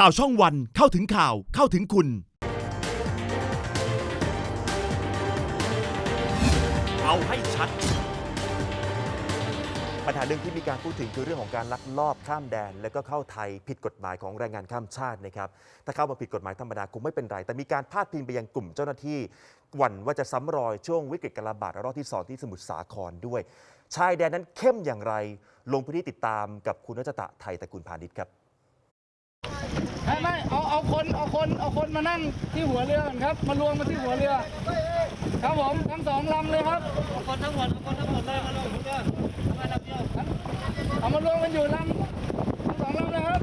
ข่าวช่องวันเข้าถึงข่าวเข้าถึงคุณ เอาให้ชัด ปัญหาเรื่องที่มีการพูดถึงคือเรื่องของการลักลอบข้ามแดน และก็เข้าไทยผิดกฎหมายของแรงงานข้ามชาตินะครับถ้าเข้ามาผิดกฎหมายธรรมดาคงไม่เป็นไรแต่มีการพาดพิงไปยังกลุ่มเจ้าหน้าที่หวั่นว่าจะซ้ำรอยช่วงวิกฤตการระบาดระลอกที่สองที่สมุทรสาครด้วย ชายแดนนั้นเข้มอย่างไร ลงพื้นที่ติดตามกับคุณรัชตะไทยตระกูลพาณิชย์ครับ เอาคนเอาคนเอาคนมานั่งที่หัวเรือก่อนครับ มารวมมาที่หัวเรือ ครับผมทั้งสองลำเลยครับเอาคนทั้งหมดเอาคนทั้งหมดเลยมารวมกันเรือมลำเดียวเอามารวมกันอยู่ลำทั้งสองลำเลยครับ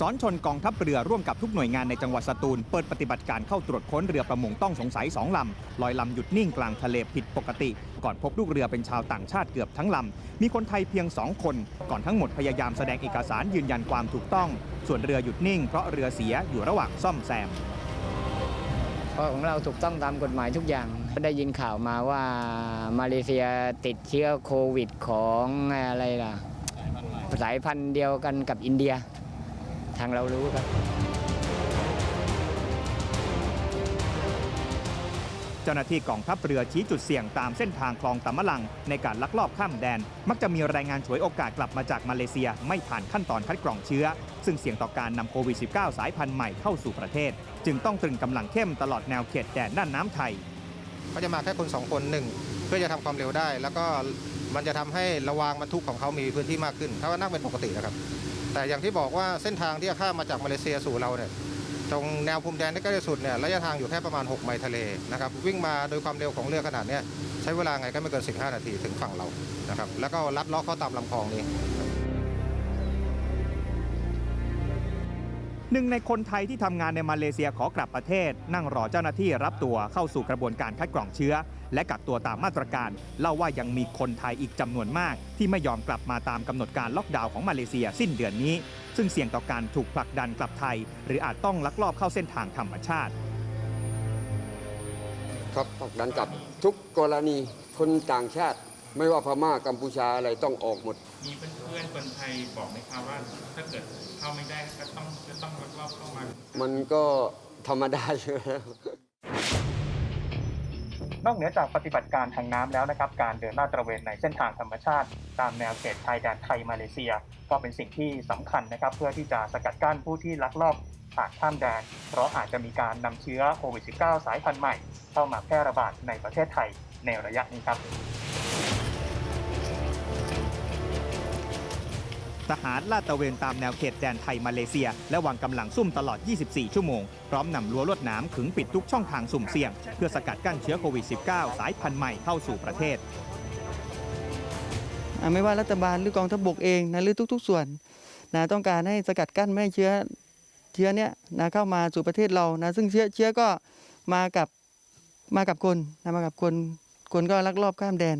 สอนชนกองทัพเรือร่วมกับทุกหน่วยงานในจังหวัดสตูล เปิดปฏิบัติการเข้าตรวจค้นเรือประมงต้องสงสัยสองลำ ลอยลำหยุดนิ่งกลางทะเลผิดปกติ ก่อนพบลูกเรือเป็นชาวต่างชาติเกือบทั้งลำ มีคนไทยเพียงสองคน ก่อนทั้งหมดพยายามแสดงเอกสารยืนยันความถูกต้อง ส่วนเรือหยุดนิ่งเพราะเรือเสียอยู่ระหว่างซ่อมแซมเพราะของเราถูกต้องตามกฎหมายทุกอย่าง ได้ยินข่าวมาว่ามาเลเซียติดเชื้อโควิดของอะไรล่ะสายพันธุ์เดียวกันกับอินเดียางเรารู้ครับ เจ้าหน้าที่กองทัพเรือชี้จุดเสี่ยงตามเส้นทางคลองตำมะลัง ในการลักลอบข้ามแดน มักจะมีรายงานฉวยโอกาสกลับมาจากมาเลเซีย ไม่ผ่านขั้นตอนคัดกรองเชื้อ ซึ่งเสี่ยงต่อการนำโควิด -19 สายพันธุ์ใหม่เข้าสู่ประเทศ จึงต้องตรึงกำลังเข้มตลอดแนวเขตแดนด้านน้ำไทยเขาจะมาแค่คนสองคนหนึ่งเพื่อจะทำความเร็วได้ แล้วก็มันจะทำให้ระวางบรรทุกของเขามีพื้นที่มากขึ้น ถ้าว่านั่งเป็นปกตินะครับ แต่อย่างที่บอกว่าเส้นทางที่จะข้ามมาจากมาเลเซียสู่เราเนี่ยตรงแนวภูมแดนที่ใกล้ที่สุดเนี่ยระยะทางอยู่แค่ประมาณ 6 ไมล์ทะเลนะครับวิ่งมาโดยความเร็วของเรือขนาดนี้ใช้เวลาไงก็ไม่เกิน 15 นาทีถึงฝั่งเรานะครับแล้วก็ลัดล้อเข้าตามลำคลองนี้ หนึ่งในคนไทยที่ทำงานในมาเลเซียขอกลับประเทศ นั่งรอเจ้าหน้าที่รับตัวเข้าสู่กระบวนการคัดกรองเชื้อ และกักตัวตามมาตรการ เล่าว่ายังมีคนไทยอีกจำนวนมาก ที่ไม่ยอมกลับมาตามกำหนดการล็อกดาวน์ของมาเลเซียสิ้นเดือนนี้ ซึ่งเสี่ยงต่อการถูกผลักดันกลับไทย หรืออาจต้องลักลอบเข้าเส้นทางธรรมชาติ ครับผลักดันกลับทุกกรณีคนต่างชาติ ไม่ว่าพม่ากัมพูชาอะไรต้องออกหมด มีเพื่อนๆคนไทยบอกไหมครับว่า ถ้าเกิดเข้าไม่ได้ก็ต้องจะต้องลักลอบเข้ามามันก็ธรรมดาอยู่แล้ว นอกเหนือจากปฏิบัติการทางน้ำแล้วนะครับ การเดินลาดตระเวนในเส้นทางธรรมชาติ ตามแนวเขตชายแดนไทยมาเลเซีย ก็เป็นสิ่งที่สำคัญนะครับ เพื่อที่จะสกัดกั้นผู้ที่ลักลอบผ่านข้ามแดน เพราะอาจจะมีการนำเชื้อโควิด -19 สายพันธุ์ใหม่ เข้ามาแพร่ระบาดในประเทศไทยในระยะนี้ครับ ทหารลาดตระเวนตามแนวเขตแดนไทยมาเลเซีย และวางกำลังซุ่มตลอด 24 ชั่วโมง พร้อมนำรั้วลวดหน้ำขึงปิดทุกช่องทางสุ่มเสี่ยง เพื่อสกัดกั้นเชื้อโควิด -19 สายพันธุ์ใหม่เข้าสู่ประเทศ ไม่ว่ารัฐบาลหรือกองทัพบกเองนะหรือทุก ๆ ส่วนนะต้องการให้สกัดกั้นไม่ให้เชื้อเชื้อเนี้ยนะเข้ามาสู่ประเทศเรานะซึ่งเชื้อเชื้อก็มากับมากับคนนะมากับคนคนก็ลักลอบข้ามแดน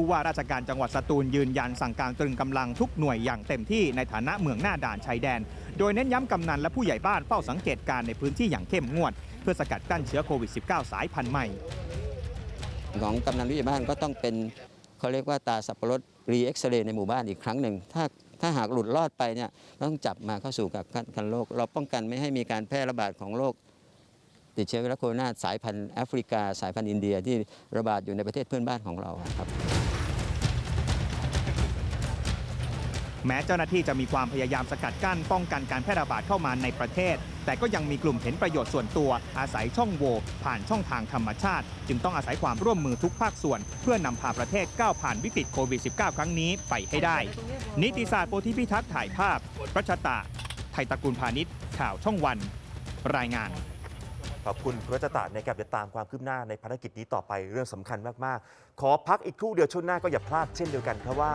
ผู้ว่าราชการจังหวัดสตูลยืนยันสั่งการตรึงกำลังทุกหน่วยอย่างเต็มที่ในฐานะเมืองหน้าด่านชายแดน โดยเน้นย้ำกำนันและผู้ใหญ่บ้านเฝ้าสังเกตการณ์ในพื้นที่อย่างเข้มงวด เพื่อสกัดกั้นเชื้อโควิด -19 สายพันธุ์ใหม่ ของกำนันวิทยาบ้านก็ต้องเป็นเขาเรียกว่าตาสับปะรดรีเอ็กซเรย์ในหมู่บ้านอีกครั้งหนึ่งถ้าถ้าหากหลุดรอดไปเนี่ยต้องจับมาเข้าสู่กับกันโรคเราป้องกันไม่ให้มีการแพร่ระบาดของโรคติดเชื้อไวรัสโคโรนาสายพันธุ์แอฟริกา สายพันธุ์อินเดียที่ระบาดอยู่ในประเทศเพื่อนบ้านของเราครับ แม้เจ้าหน้าที่จะมีความพยายามสกัดกั้นป้องกันการแพร่ระบาดเข้ามาในประเทศ แต่ก็ยังมีกลุ่มเห็นประโยชน์ส่วนตัว อาศัยช่องโหว่ผ่านช่องทางธรรมชาติ จึงต้องอาศัยความร่วมมือทุกภาคส่วน เพื่อนำพาประเทศก้าวผ่านวิกฤตโควิด -19 ครั้งนี้ไปให้ได้ นิติศาสตร์โพธิพิทักษ์ถ่ายภาพรัชตะไทยตระกูลพาณิชย์ ข่าวช่องวัน รายงานขอบคุณคุณรัชตะนะครับเดี๋ยวตามความคืบหน้าในภารกิจนี้ต่อไปเรื่องสำคัญมาก ๆ ขอพักอีกครู่เดียวช่วงหน้าก็อย่าพลาดเช่นเดียวกันเพราะว่า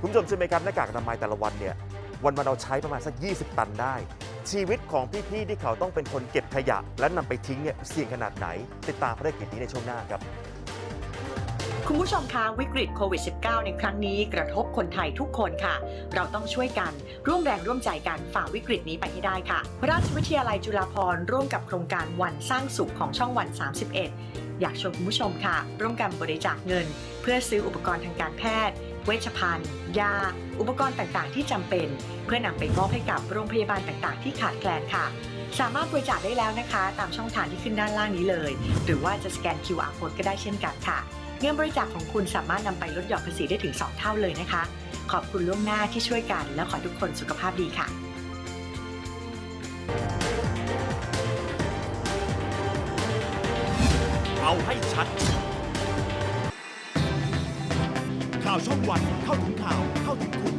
คุณผู้ชมใช่ไหมครับหน้ากากอนามัยแต่ละวันเนี่ยวันวันเราใช้ประมาณสัก 20 ตันได้ ชีวิตของพี่ๆที่เขาต้องเป็นคนเก็บขยะ และนำไปทิ้งเนี่ยเสี่ยงขนาดไหน ติดตามภารกิจนี้ในช่วงหน้าครับคุณผู้ชมคะวิกฤตโควิด -19 ในครั้งนี้กระทบคนไทยทุกคนค่ะ เราต้องช่วยกันร่วมแรงร่วมใจกันฝ่าวิกฤตนี้ไปให้ได้ค่ะ ราชวิทยาลัยจุฬาภรณ์ร่วมกับโครงการวันสร้างสุขของช่องวัน 31 อยากชวนคุณผู้ชมค่ะ ร่วมกันบริจาคเงิน เพื่อซื้ออุปกรณ์ทางการแพทย์ เวชภัณฑ์ ยา อุปกรณ์ต่างๆ ที่จำเป็น เพื่อนำไปมอบให้กับโรงพยาบาลต่างๆ ที่ขาดแคลนค่ะ สามารถบริจาคได้แล้วนะคะ ตามช่องทางที่ขึ้นด้านล่างนี้เลย หรือว่าจะสแกน QR code ก็ได้เช่นกันค่ะ เงินบริจาคของคุณสามารถนำไปลดหย่อนภาษีได้ถึง 2 เท่าเลยนะคะ ขอบคุณล่วงหน้าที่ช่วยกัน และขอทุกคนสุขภาพดีค่ะเอาให้ชัด ช่องวันเข้าถึงข่าวเข้าถึงคุณ